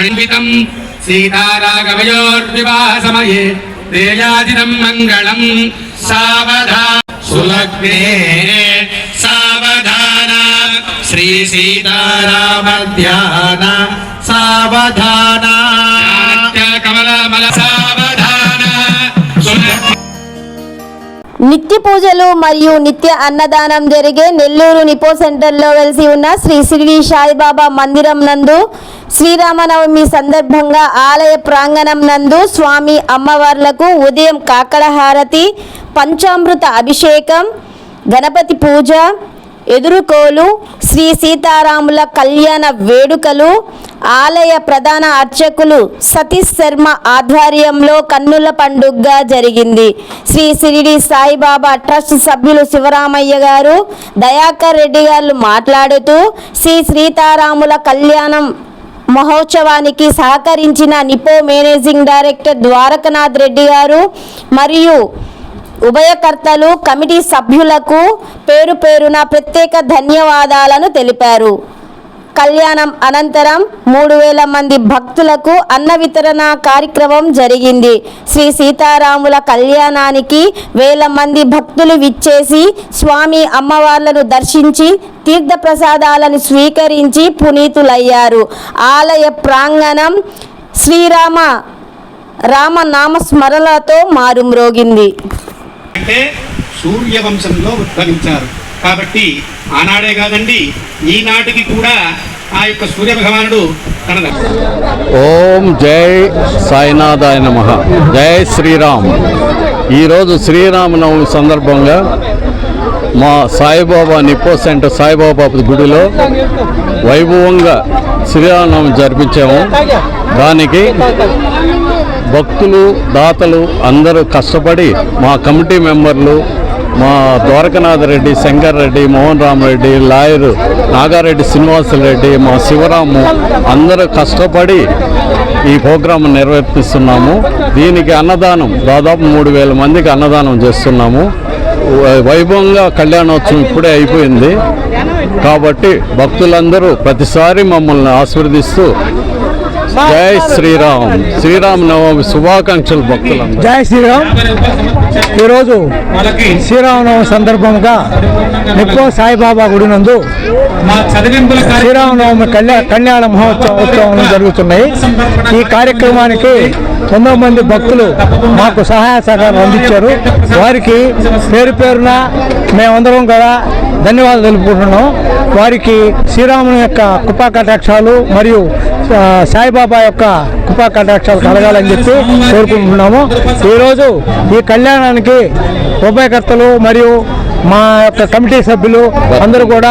కణిపితం సీతారాఘవయోర్వివాహ సమయే తేజాదిదం మంగళం. సావధా సులగ్నే సావధాన. శ్రీ సీతారామ ధ్యాన సావధాన. నిత్య పూజలు మరియు నిత్య అన్నదానం జరిగే నెల్లూరు నిపో సెంటర్లో వెలిసి ఉన్న శ్రీ షిరిడి సాయిబాబా మందిరం నందు శ్రీరామనవమి సందర్భంగా ఆలయ ప్రాంగణం నందు స్వామి అమ్మవార్లకు ఉదయం కాకడహారతి పంచామృత అభిషేకం గణపతి పూజ ఎదురుకోలు శ్రీ సీతారాముల కళ్యాణ వేడుకలు ఆలయ ప్రధాన అర్చకులు సతీష్ శర్మ ఆధ్వర్యంలో కన్నుల పండుగగా జరిగింది. శ్రీ సిరిడి సాయిబాబా ట్రస్ట్ సభ్యులు శివరామయ్య గారు దయాకర్ రెడ్డి గారు మాట్లాడుతూ శ్రీ సీతారాముల కళ్యాణం మహోత్సవానికి సహకరించిన నిపో మేనేజింగ్ డైరెక్టర్ ద్వారకనాథ్ రెడ్డి గారు మరియు ఉభయకర్తలు కమిటీ సభ్యులకు పేరు పేరున ప్రత్యేక ధన్యవాదాలను తెలిపారు. కళ్యాణం అనంతరం మూడు వేల మంది భక్తులకు అన్న వితరణ కార్యక్రమం జరిగింది. శ్రీ సీతారాముల కళ్యాణానికి వేల మంది భక్తులు విచ్చేసి స్వామి అమ్మవార్లను దర్శించి తీర్థ ప్రసాదాలను స్వీకరించి పునీతులయ్యారు. ఆలయ ప్రాంగణం శ్రీరామ రామనామ స్మరణలతో మారుమ్రోగింది. అంటే సూర్యవంశంలో ఉద్భవించారు. కాబట్టి ఆనాడే కాదండి ఈనాటికి కూడా ఆ యొక్క సూర్య భగవానుడు తన ఓం జై సాయినాథాయ నమ. జై శ్రీరామ్. ఈరోజు శ్రీరామనవమి సందర్భంగా మా సాయిబాబా నిప్పో సెంటర్ సాయిబాబా గుడిలో వైభవంగా శ్రీరామనవమి జరిపించాము. దానికి భక్తులు దాతలు అందరూ కష్టపడి మా కమిటీ మెంబర్లు మా ద్వారకనాథ రెడ్డి శంకర్ రెడ్డి మోహన్ రామరెడ్డి లాయరు నాగారెడ్డి శ్రీనివాసరెడ్డి మా శివరాము అందరూ కష్టపడి ఈ ప్రోగ్రాం నిర్వర్తిస్తున్నాము. దీనికి అన్నదానం దాదాపు మూడు వేల మందికి అన్నదానం చేస్తున్నాము. వై- వైభవంగా కళ్యాణోత్సవం ఇప్పుడే అయిపోయింది. కాబట్టి భక్తులందరూ ప్రతిసారి మమ్మల్ని ఆశీర్వదిస్తూ జై శ్రీరామ్. శ్రీరామ్ నవమి శుభాకాంక్షలు భక్తులందరూ. జై శ్రీరామ్. ఈరోజు శ్రీరామనవమి సందర్భంగా నిప్పో సాయిబాబా గుడి నందు శ్రీరామనవమి కళ్యాణ కళ్యాణ మహోత్సవ జరుగుతున్నాయి. ఈ కార్యక్రమానికి తొంభై మంది భక్తులు మాకు సహాయ సహకారం అందించారు. వారికి పేరు పేరున మేమందరం కూడా ధన్యవాదాలు తెలుపుకుంటున్నాం. వారికి శ్రీరాముని యొక్క కృపా కటాక్షాలు మరియు సాయిబాబా యొక్క కృపా కటాక్షాలు కలగాలని చెప్పి కోరుకుంటున్నాము. ఈరోజు ఈ కళ్యాణానికి ఉభయకర్తలు మరియు మా యొక్క కమిటీ సభ్యులు అందరూ కూడా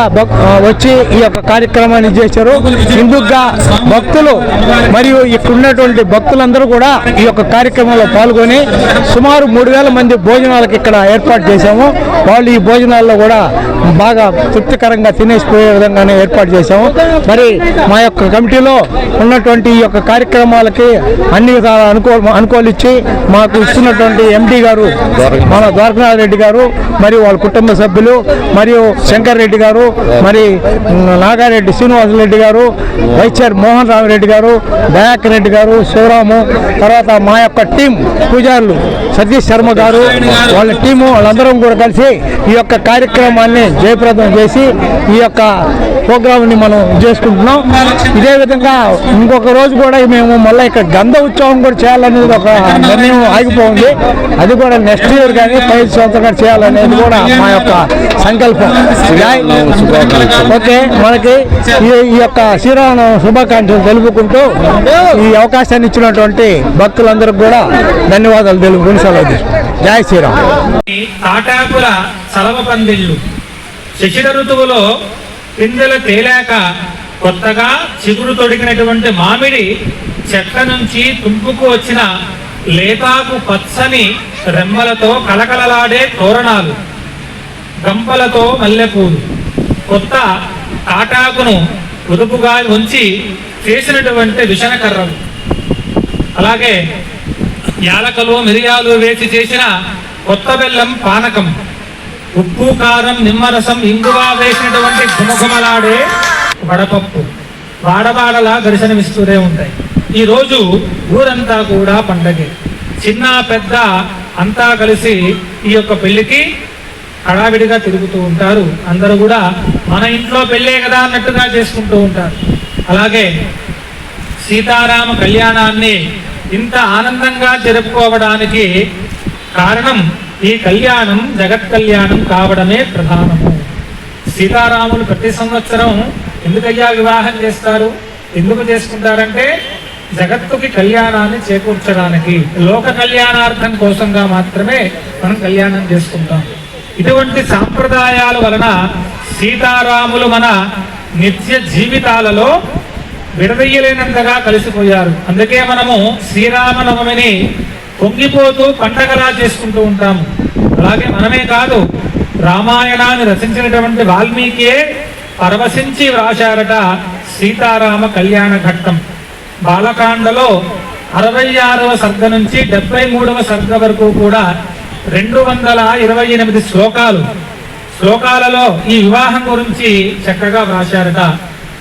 వచ్చి ఈ యొక్క కార్యక్రమాన్ని చేశారు. ఇందుకుగా భక్తులు మరియు ఇక్కడ ఉన్నటువంటి భక్తులందరూ కూడా ఈ యొక్క కార్యక్రమంలో పాల్గొని సుమారు మూడు వేల మంది భోజనాలకు ఇక్కడ ఏర్పాటు చేశాము. వాళ్ళు ఈ భోజనాల్లో కూడా బాగా తృప్తికరంగా తినేసిపోయే విధంగానే ఏర్పాటు చేశాము. మరి మా యొక్క కమిటీలో ఉన్నటువంటి ఈ యొక్క కార్యక్రమాలకి అన్ని విధాల అనుకూ అనుకూలిచ్చి మాకు ఇస్తున్నటువంటి ఎండి గారు మన ద్వారకనాథ్ రెడ్డి గారు మరియు వాళ్ళ కుటుంబ కుటుంబ సభ్యులు మరియు శంకర్ రెడ్డి గారు మరి నాగారెడ్డి శ్రీనివాసరెడ్డి గారు వైస్ చైర్ మోహన్ రామరెడ్డి గారు దయాకర్ రెడ్డి గారు శివరాము తర్వాత మా యొక్క టీం పూజారులు సతీష్ శర్మ గారు వాళ్ళ టీము వాళ్ళందరం కూడా కలిసి ఈ యొక్క కార్యక్రమాన్ని జయప్రదం చేసి ఈ యొక్క ప్రోగ్రామ్ని మనం చేసుకుంటున్నాం. ఇదే విధంగా ఇంకొక రోజు కూడా మేము మళ్ళీ ఇక్కడ గంధ ఉత్సవం కూడా చేయాలనేది ఒక నిర్ణయం ఆగిపోయింది. అది కూడా నెక్స్ట్ ఇయర్ కానీ పై సంవత్సరం చేయాలనేది కూడా మా యొక్క సంకల్పం. ఓకే మనకి ఈ ఈ యొక్క శ్రీరామ శుభాకాంక్షలు తెలుపుకుంటూ ఈ అవకాశాన్ని ఇచ్చినటువంటి భక్తులందరికీ కూడా ధన్యవాదాలు తెలుపుకుని సెలవు. జై శ్రీరామ్. తాటాకుల సలవ పందిళ్ళు. శశిర ఋతువులో పిందెలు తేలాక కొత్తగా చిగురు తొడిగినటువంటి మామిడి చెట్ల నుంచి తుంపుకు వచ్చిన లేతాకు పచ్చని రెమ్మలతో కలకలలాడే తోరణాలు. గంపలతో మల్లెపూలు. కొత్త తాటాకును ఉదుపుగా ఉంచి చేసినటువంటి విషణకర్రలు అలాగే యాలకలు మిరియాలు వేసి చేసిన కొత్త బెల్లం పానకం. ఉప్పు కారం నిమ్మరసం ఇంగువ వేసినటువంటి గుమగుమలాడే వడపప్పు. వాడవాడలా దర్శనమిస్తూనే ఉంటాయి. ఈ రోజు ఊరంతా కూడా పండగే. చిన్న పెద్ద అంతా కలిసి ఈ యొక్క పెళ్ళికి హడావిడిగా తిరుగుతూ ఉంటారు. అందరూ కూడా మన ఇంట్లో పెళ్ళే కదా అన్నట్టుగా చేసుకుంటూ ఉంటారు. అలాగే సీతారామ కళ్యాణాన్ని ఇంత ఆనందంగా జరుపుకోవడానికి కారణం ఈ కళ్యాణం జగత్ కళ్యాణం కావడమే ప్రధానము. సీతారాములు ప్రతి సంవత్సరం ఎందుకయ్యా వివాహం చేస్తారు? ఎందుకు చేసుకుంటారంటే జగత్తుకి కళ్యాణాన్ని చేకూర్చడానికి. లోక కళ్యాణార్థం కోసంగా మాత్రమే మనం కళ్యాణం చేసుకుంటాం. ఇటువంటి సాంప్రదాయాల వలన సీతారాములు మన నిత్య జీవితాలలో విడదీయలేనంతగా కలిసిపోయారు. అందుకే మనము శ్రీరామనవమిని పొంగిపోతూ పండగలా చేసుకుంటూ ఉంటాము. అలాగే మనమే కాదు రామాయణాన్ని రచించినటువంటి వాల్మీకియే పరవశించి వ్రాశారట సీతారామ కళ్యాణ ఘట్టం. బాలకాండలో అరవై ఆరవ సర్గ నుంచి డెబ్బై మూడవ సర్గ వరకు కూడా రెండు వందల ఇరవై ఎనిమిది శ్లోకాలు. శ్లోకాలలో ఈ వివాహం గురించి చక్కగా వ్రాశారట.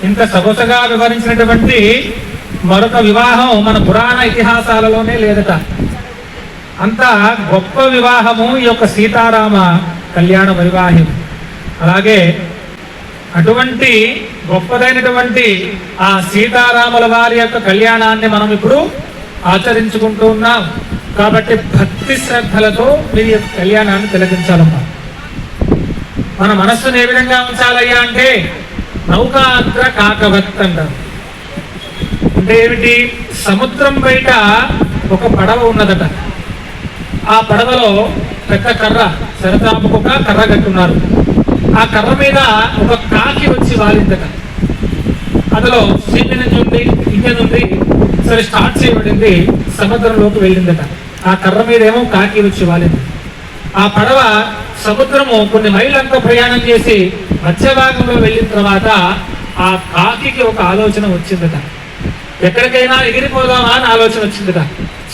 ఇంత సొగసగా వివరించినటువంటి మరొక వివాహం మన పురాణ ఇతిహాసాలలోనే లేదట. అంత గొప్ప వివాహము ఈ యొక్క సీతారామ కళ్యాణ వివాహం అలాగే అటువంటి గొప్పదైనటువంటి ఆ సీతారాముల వారి యొక్క కళ్యాణాన్ని మనం ఇప్పుడు ఆచరించుకుంటూ ఉన్నాం. కాబట్టి భక్తి శ్రద్ధలతో మీరు యొక్క కళ్యాణాన్ని తిలకించాలమ్మా. మన మనస్సును ఏ విధంగా ఉంచాలయ్యా అంటే నౌకాగ్ర కాకవత్ అంటారు. అంటే ఏమిటి? సముద్రం బయట ఒక పడవ ఉన్నదట. ఆ పడవలో పెద్ద కర్ర సరతాపుకు ఒక కర్ర కట్టున్నారు. ఆ కర్ర మీద ఒక కాకి వచ్చి వాలిందట. అందులో సీట్ నుంచి ఉంది ఇంజన్ ఉంది సరే స్టార్ట్ చేయబడింది సముద్రంలోకి వెళ్ళిందట. ఆ కర్ర మీదేమో కాకి వచ్చి వాలింది. ఆ పడవ సముద్రము కొన్ని మైళ్ళంతా ప్రయాణం చేసి మధ్య భాగంలో వెళ్ళిన తర్వాత ఆ కాకి ఒక ఆలోచన వచ్చిందట. ఎక్కడికైనా ఎగిరిపోదామా అని ఆలోచన వచ్చిందట.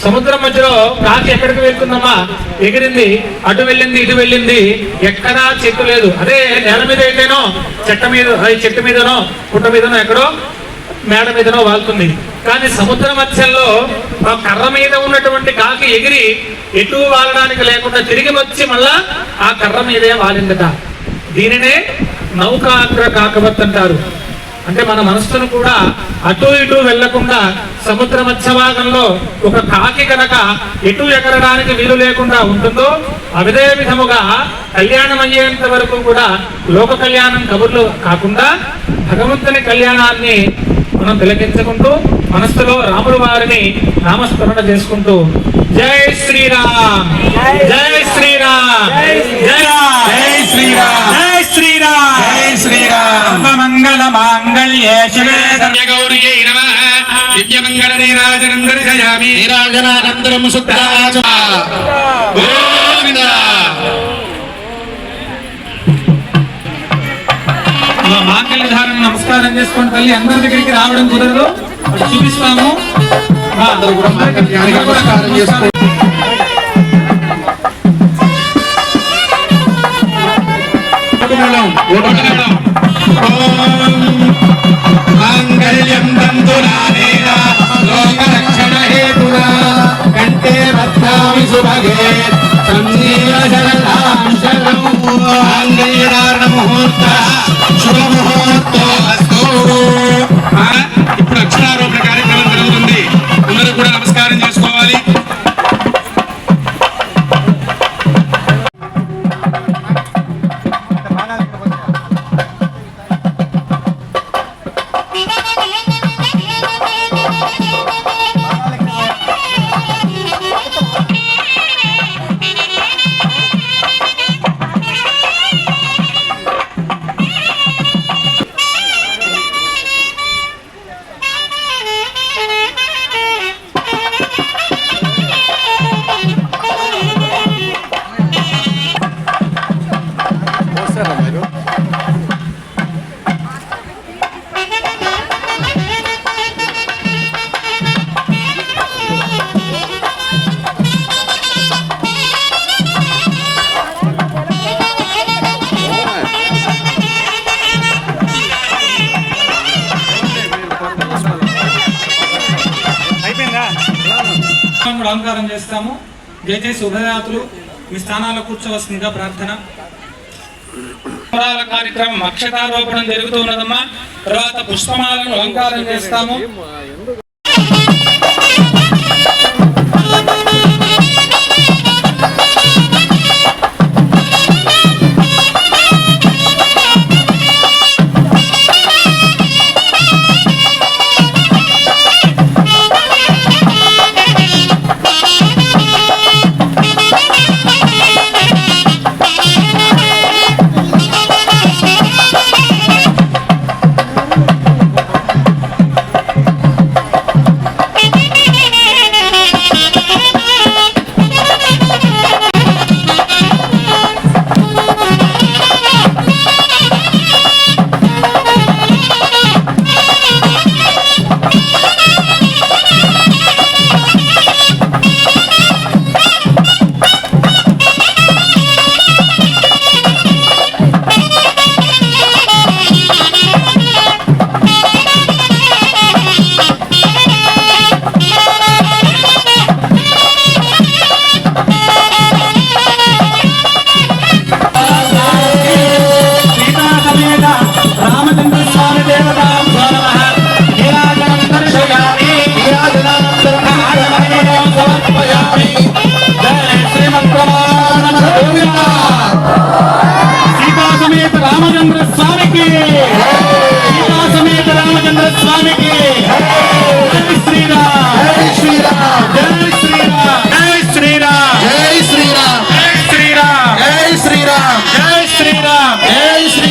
సముద్రం మధ్యలో కాకి ఎక్కడికి వెళ్తుందమ్మా? ఎగిరింది అటు వెళ్ళింది ఇటు వెళ్ళింది ఎక్కడా చెట్టు లేదు. అదే నేల మీద అయితేనో చెట్ట మీద చెట్టు మీదనో పుట్ట మీదనో ఎక్కడో మేడ మీదనో వాళ్తుంది కానీ సముద్ర మధ్యంలో ఆ కర్ర మీద ఉన్నటువంటి కాకి ఎగిరి ఎటు వాలడానికి లేకుండా తిరిగి వచ్చి మళ్ళా ఆ కర్ర మీదే వాలిందట. దీనినే నౌకాగ్ర కాకవత్ అంటారు. అంటే మన మనస్సును కూడా అటు ఇటు వెళ్ళకుండా సముద్ర మధ్య భాగంలో ఒక కాకి కనుక ఎటు ఎగరడానికి వీలు లేకుండా ఉంటుందో అవిదే విధముగా కళ్యాణం అయ్యేంత వరకు కూడా లోక కళ్యాణం కబుర్లు కాకుండా భగవంతుని కళ్యాణాన్ని మనం తిలకించుకుంటూ మనస్సులో రాముల వారిని నామస్మరణ చేసుకుంటూ జై శ్రీరామ్. జై శ్రీరామ్. జై జై శ్రీరామ్. జై శ్రీరామ్. జై శ్రీరామ్. మంగళ మాంగళ్యే శివే గౌర్యై నమః. దివ్యమంగళ నీరాజనం దర్శయామి నీరాజనానంతరం శుద్ధాచ మాంగళ్య ధారణ నమస్కారం చేసుకోండి తల్లి అందరి దగ్గరికి రావడం కుదరదు. చూపిస్తాము. అందరూ కూడా నమస్కారం చేసుకోండి. కూడా అలంకారం చేస్తాము. దయచేసి శుభయాత్రులు మీ స్థానాల కూర్చోవలసిందిగా ప్రార్థన. కార్యక్రమం అక్షతారోపణం జరుగుతున్నదమ్మా. తర్వాత పుష్పమాలను అలంకారం చేస్తాము. Suprema. É isso.